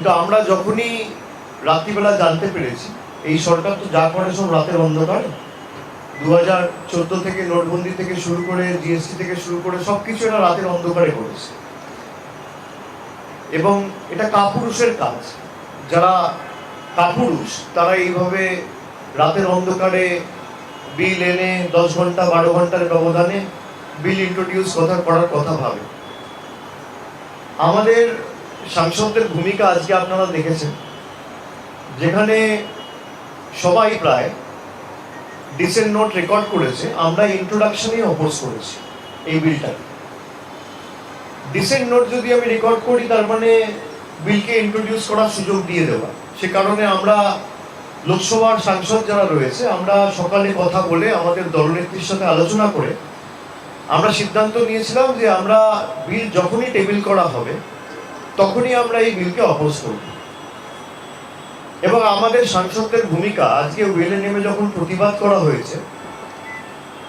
কিন্তু আমরা যখনই রাত্রিবেলা জানতে পেরেছি, এই সরকার তো যা করে সব রাতের অন্ধকারে। দু হাজার চোদ্দ থেকে নোটবন্দি থেকে শুরু করে জিএসটি থেকে শুরু করে সব কিছু এরা রাতের অন্ধকারে করেছে। এবং এটা কাপুরুষের কাজ। যারা কাপুরুষ, তারা এইভাবে রাতের অন্ধকারে বিল এনে দশ ঘণ্টা, বারো ঘণ্টার ব্যবধানে বিল ইন্ট্রোডিউস কথা, করার কথা ভাবে। আমাদের সাংসদদের ভূমিকা আজকে আপনারা দেখেছেন। যেখানে সবাই প্রায় ডিসেন্ট নোট রেকর্ড করেছে, আমরা ইন্ট্রোডাকশনেই অপোজ করেছি এই বিলটাকে ডিসেন্ট নোট যদি আমি রেকর্ড করি, তার মানে বিলকে ইন্ট্রোডিউস করার সুযোগ দিয়ে দেওয়া। সে কারণে আমরা লোকসভার সাংসদ যারা রয়েছে, আমরা সকালে কথা বলে আমাদের দলনেত্রীর সাথে আলোচনা করে আমরা সিদ্ধান্ত নিয়েছিলাম যে আমরা বিল যখনই টেবিল করা হবে তখনই আমরা এই বিলকে অপোজ করব এবং আমাদের সাংসদদের ভূমিকা, আজকে ওয়েলে নেমে যখন প্রতিবাদ করা হয়েছে,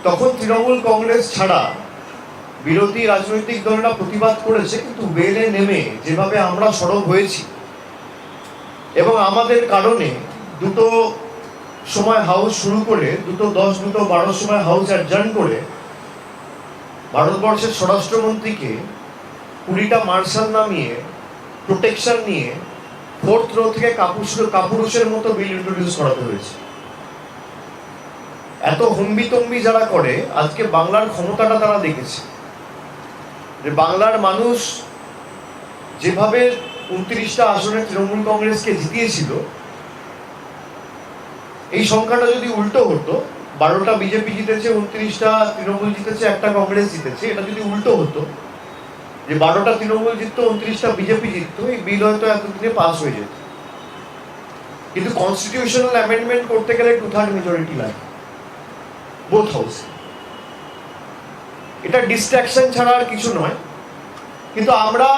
তখন তৃণমূল কংগ্রেস ছাড়া বিরোধী রাজনৈতিক দলেরা প্রতিবাদ করেছে, কিন্তু ওয়েলে নেমে যেভাবে আমরা সরব হয়েছি, এবং আমাদের কারণে দুটো সময় হাউস শুরু করে, দুটো দশ, দুটো বারো সময় হাউস অ্যাডজার্ন করে, ভারতবর্ষের স্বরাষ্ট্রমন্ত্রীকে কুড়িটা মার্শাল নামিয়ে প্রোটেকশন নিয়ে ফোর্থ রো থেকে কাপুরুষ কাপুরুষের মতো বিল ইন্ট্রোডিউস করাতে হয়েছে। এত হম্বিতম্বি যারা করে, আজকে বাংলার ক্ষমতাটা তারা দেখেছে। যে বাংলার মানুষ যেভাবে উনত্রিশটা আসনে তৃণমূল কংগ্রেসকে জিতিয়েছিল, এই সংখ্যাটা যদি উল্টো হতো, বারোটা বিজেপি জিতেছে, উনত্রিশটা তৃণমূল জিতেছে, একটা কংগ্রেস জিতেছে, এটা যদি উল্টো হতো যে বারোটা তৃণমূল জিততো, উনত্রিশটা বিজেপি জিততো, এই বিল হয়তো এতদিনে পাস হয়ে যেত। কিন্তু কনস্টিটিউশনাল অ্যামেন্ডমেন্ট করতে গেলে টু থার্ড মেজরিটি লাগে বোথ হাউস এটা ডিস্ট্রাকশন ছাড়া আর কিছু নয়। কিন্তু আমরা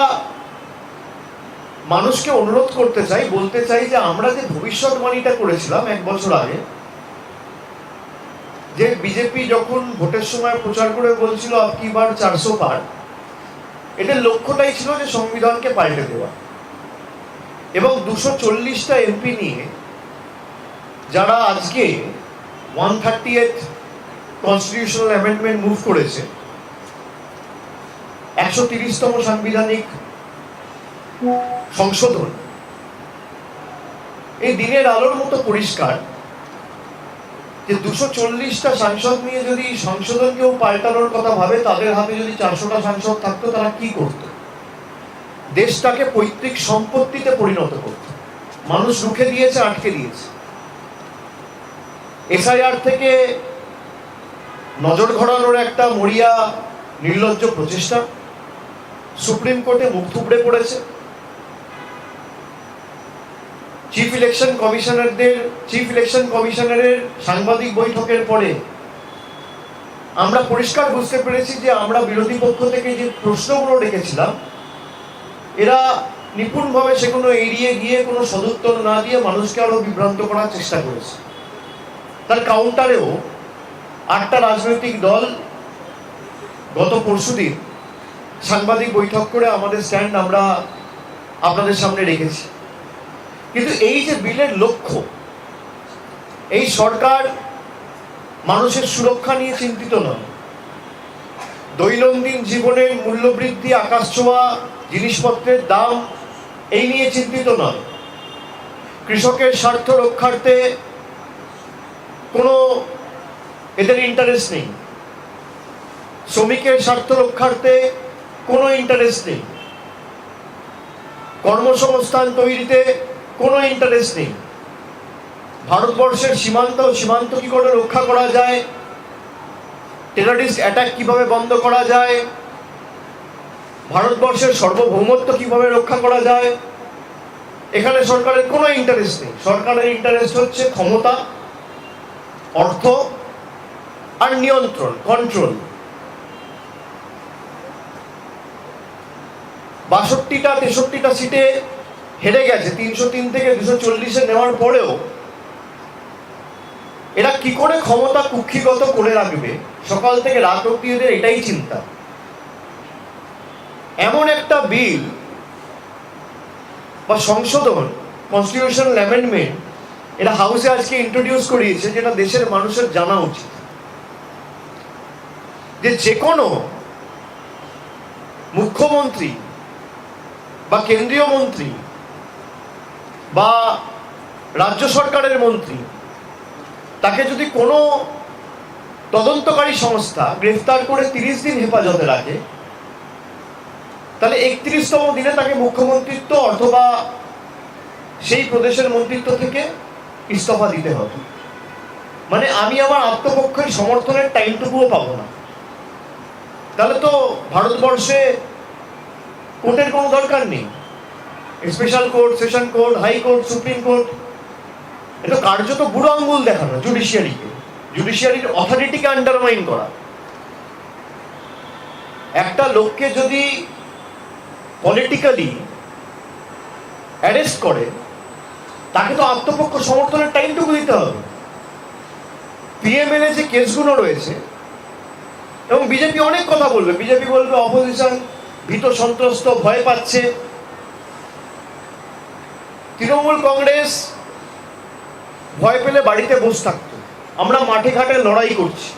মানুষকে অনুরোধ করতে চাই, বলতে চাই যে আমরা যে ভবিষ্যৎবাণীটা করেছিলাম এক বছর আগে, যে বিজেপি যখন ভোটের সময় প্রচার করে বলছিল আপকি বার চারশো পার? এটার লক্ষ্যটাই ছিল যে সংবিধানকে পাল্টে দেওয়া। এবং দুশো চল্লিশটা এমপি নিয়ে যারা আজকে one thirty eight constitutional amendment move করেছে, একশো তিরিশতম সাংবিধানিক সংশোধন, এই দিনের আলোর মতো পরিষ্কার যে দুশো চল্লিশটা সাংসদ নিয়ে যদি সংশোধনকেও পাল্টানোর কথা ভাবে, তাদের হাতে যদি চারশোটা সাংসদ থাকতো, তারা কি করত? দেশটাকে পৈতৃক সম্পত্তিতে পরিণত করত। মানুষ রুখে দিয়েছে, আটকে দিয়েছে। এসআইআর থেকে নজর ঘোরানোর একটা মরিয়া, নির্লজ্জ প্রচেষ্টা। সুপ্রিম কোর্টে মুখ থুবড়ে পড়েছে। চিফ ইলেকশন কমিশনারদের চিফ ইলেকশন কমিশনারের সাংবাদিক বৈঠকের পরে আমরা পরিষ্কার বুঝতে পেরেছি যে আমরা বিরোধী পক্ষ থেকে যে প্রশ্নগুলো রেখেছিলাম এরা নিপুণভাবে সেগুলো এড়িয়ে গিয়ে কোনো সদুত্তর না দিয়ে মানুষকে আরও বিভ্রান্ত করার চেষ্টা করেছে। তার কাউন্টারেও আটটা রাজনৈতিক দল গত পরশুদিন সাংবাদিক বৈঠক করে আমাদের স্ট্যান্ড আমরা আপনাদের সামনে রেখেছি। কিন্তু এই যে বিলের লক্ষ্য, এই সরকার মানুষের সুরক্ষা নিয়ে চিন্তিত নয়। দৈনন্দিন জীবনের মূল্যবৃদ্ধি, আকাশ ছোঁয়া, জিনিসপত্রের দাম, এই নিয়ে চিন্তিত নয়। কৃষকের স্বার্থ রক্ষার্থে কোনো এদের ইন্টারেস্ট নেই। শ্রমিকের স্বার্থ রক্ষার্থে কোনো ইন্টারেস্ট নেই। কর্মসংস্থান তৈরিতে কোনো ইন্টারেস্ট নেই। ভারতবর্ষের সীমান্ত সীমান্ত কি করে রক্ষা করা যায়। টেরারিস্ট অ্যাটাক কীভাবে বন্ধ করা যায়? ভারতবর্ষের সার্বভৌমত্ব কীভাবে রক্ষা করা যায়? এখানে সরকারের কোনো ইন্টারেস্ট নেই। সরকারের ইন্টারেস্ট হচ্ছে ক্ষমতা, অর্থ আর নিয়ন্ত্রণ কন্ট্রোল বাষট্টিটা, তেষট্টিটা সিটে হেরে গেছে। তিনশো তিন থেকে দুশো চল্লিশে নেওয়ার পরেও এরা কি করে ক্ষমতা কুক্ষিগত করে রাখবে? সকাল থেকে রাত অব্দি এদের এটাই চিন্তা। এমন একটা বিল বা সংশোধন কনস্টিটিউশনাল অ্যামেন্ডমেন্ট এটা হাউসে আজকে ইন্ট্রোডিউস করিয়েছে, যেটা দেশের মানুষের জানা উচিত। যে যে কোনো মুখ্যমন্ত্রী বা কেন্দ্রীয় মন্ত্রী বা রাজ্য সরকারের মন্ত্রী, তাকে যদি কোনো তদন্তকারী সংস্থা গ্রেফতার করে তিরিশ দিন হেফাজতে রাখে, তাহলে একত্রিশতম দিনে তাকে মুখ্যমন্ত্রিত্ব অথবা সেই প্রদেশের মন্ত্রিত্ব থেকে ইস্তফা দিতে হবে। মানে আমি আমার আত্মপক্ষের সমর্থনের টাইমটুকুও পাবো না। তাহলে তো ভারতবর্ষে কোর্টের কোনো দরকার নেই। Special court session court high court supreme court এটা কার্যত বুড়ো আঙ্গুল দেখানো জুডিশিয়ারিকে জুডিশিয়ারির অথরিটিকে আন্ডারমাইন করা। একটা লোককে যদি পলিটিক্যালি অ্যারেস্ট করে, তাকে তো আত্মপক্ষ সমর্থনের টাইমটুকু দিতে হবে। পিএমএলএ যে কেসগুলো রয়েছে, এবং বিজেপি অনেক কথা বলবে। বিজেপি বলবে, অপোজিশন ভীত সন্ত্রস্ত, ভয় পাচ্ছে। তৃণমূল কংগ্রেস ভয় পেলে বাড়িতে বসে থাকতো। আমরা মাঠে ঘাটে লড়াই করছি।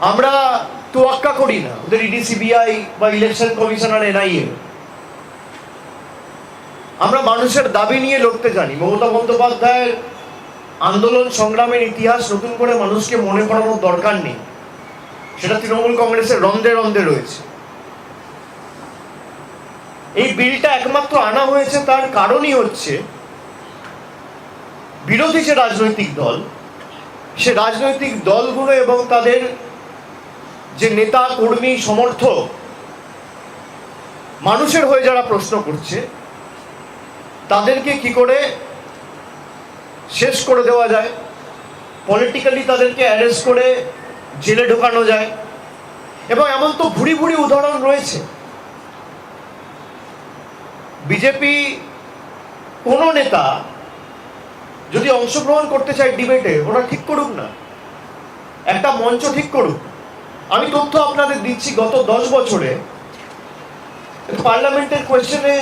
আমরা তোয়াক্কা করি না। ওদের ইডি সিবিআই বা ইলেকশন কমিশনার এনআইএ। আমরা মানুষের দাবি নিয়ে লড়তে জানি। মমতা বন্দ্যোপাধ্যায়ের আন্দোলন সংগ্রামের ইতিহাস নতুন করে মানুষকে মনে করানোর দরকার নেই। সেটা তৃণমূল কংগ্রেসের রন্ধে রন্ধে রয়েছে। এই বিলটা একমাত্র আনা হয়েছে, তার কারণই হচ্ছে বিরোধী যে রাজনৈতিক দল, সে রাজনৈতিক দলগুলো এবং তাদের যে নেতা, কর্মী, সমর্থক, মানুষের হয়ে যারা প্রশ্ন করছে, তাদেরকে কি করে শেষ করে দেওয়া যায়? পলিটিক্যালি তাদেরকে অ্যারেস্ট করে জেলে ঢোকানো যায়। এবং এমন তো ভুড়ি ভুড়ি উদাহরণ রয়েছে। বিজেপি কোনো নেতা যদি অংশগ্রহণ করতে চায় ডিবেটে, ওরা ঠিক করুক না। একটা মঞ্চ ঠিক করুক। আমি তথ্য আপনাদের দিচ্ছি, গত দশ বছরে পার্লামেন্টের কোয়েশ্চেনে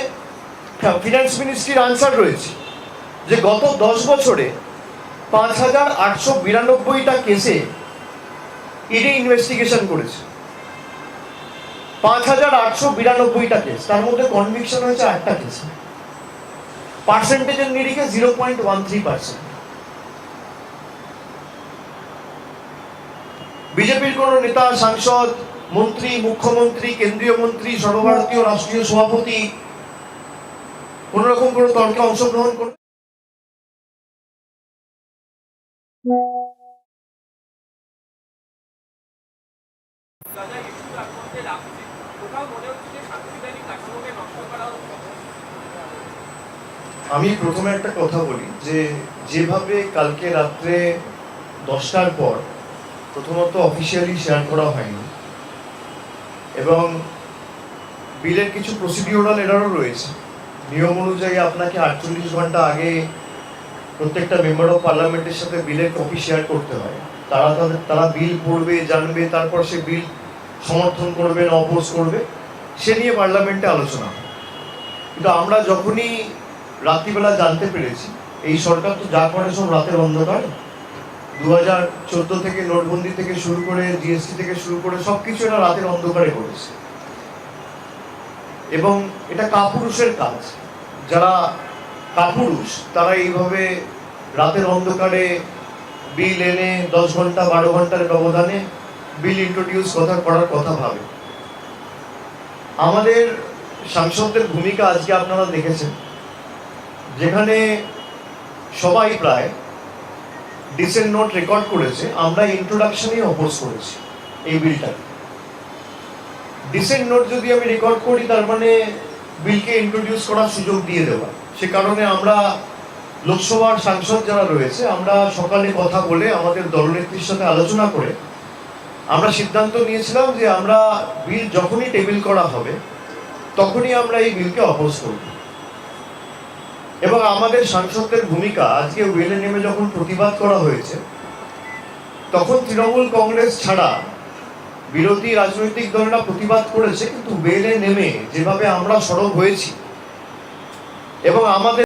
ফিনান্স মিনিস্ট্রির আনসার রয়েছে যে গত দশ বছরে পাঁচ হাজার আটশো বিরানব্বইটা কেসে ইডি ইনভেস্টিগেশন করেছে। পাঁচ হাজার আটশো বিরানব্বইটা কেস তার মধ্যে কনভিকশন হয়েছে আটটা কেস পার্সেন্টেজের নিরিখে zero point one three percent বিজেপির কোন নেতা, সাংসদ, মন্ত্রী, মুখ্যমন্ত্রী, কেন্দ্রীয় মন্ত্রী, সর্বভারতীয় রাষ্ট্রীয় সভাপতি, কোন রকম কোনো তর্কে অংশগ্রহণ করে দাদা আমি প্রথমে একটা কথা বলি যে যেভাবে কালকে রাত্রে দশটার পর প্রথমত অফিসিয়ালি শেয়ার করা হয়নি এবং বিলের কিছু প্রসিডিওরাল এরারও রয়েছে। নিয়ম অনুযায়ী আপনাকে আটচল্লিশ ঘণ্টা আগে প্রত্যেকটা মেম্বার অফ পার্লামেন্টের সাথে বিলের কপি শেয়ার করতে হয়। তারা তাদের, তারা বিল পড়বে, জানবে, তারপর সে বিল সমর্থন করবে, না অপোজ করবে, সে নিয়ে পার্লামেন্টে আলোচনা কিন্তু আমরা যখনই রাত্রিবেলা জানতে পেরেছি, এই সরকার তো যা করে সব রাতের অন্ধকার। দু হাজার চোদ্দ থেকে নোটবন্দি থেকে শুরু করে জিএসটি থেকে শুরু করে সব কিছু এরা রাতের অন্ধকারে করেছে এবং এটা কাপুরুষের কাজ। যারা কাপুরুষ, তারা এইভাবে রাতের অন্ধকারে বিল এনে দশ ঘণ্টা, বারো ঘণ্টার ব্যবধানে বিল ইন্ট্রোডিউস কথা করার কথা ভাবে। আমাদের সাংসদদের ভূমিকা আজকে আপনারা দেখেছেন। যেখানে সবাই প্রায় ডিসেন্ট নোট রেকর্ড করেছে, আমরা ইন্ট্রোডাকশনই অপোজ করেছি এই বিলটাকে ডিসেন্ট নোট যদি আমি রেকর্ড করি, তার মানে বিলকে ইন্ট্রোডিউস করার সুযোগ দিয়ে দেওয়া। সে কারণে আমরা লোকসভার সাংসদ যারা রয়েছে, আমরা সকালে কথা বলে আমাদের দলনেত্রীর সাথে আলোচনা করে আমরা সিদ্ধান্ত নিয়েছিলাম যে আমরা বিল যখনই টেবিল করা হবে, তখনই আমরা এই বিলকে অপোজ করব। এবং আমাদের সাংসদদের ভূমিকা, আজকে ওয়েলে নেমে যখন প্রতিবাদ করা হয়েছে, তখন তৃণমূল কংগ্রেস ছাড়া বিরোধী রাজনৈতিক দলেরা প্রতিবাদ করেছে, কিন্তু বেলে নেমে যেভাবে আমরা সরব হয়েছি এবং আমাদের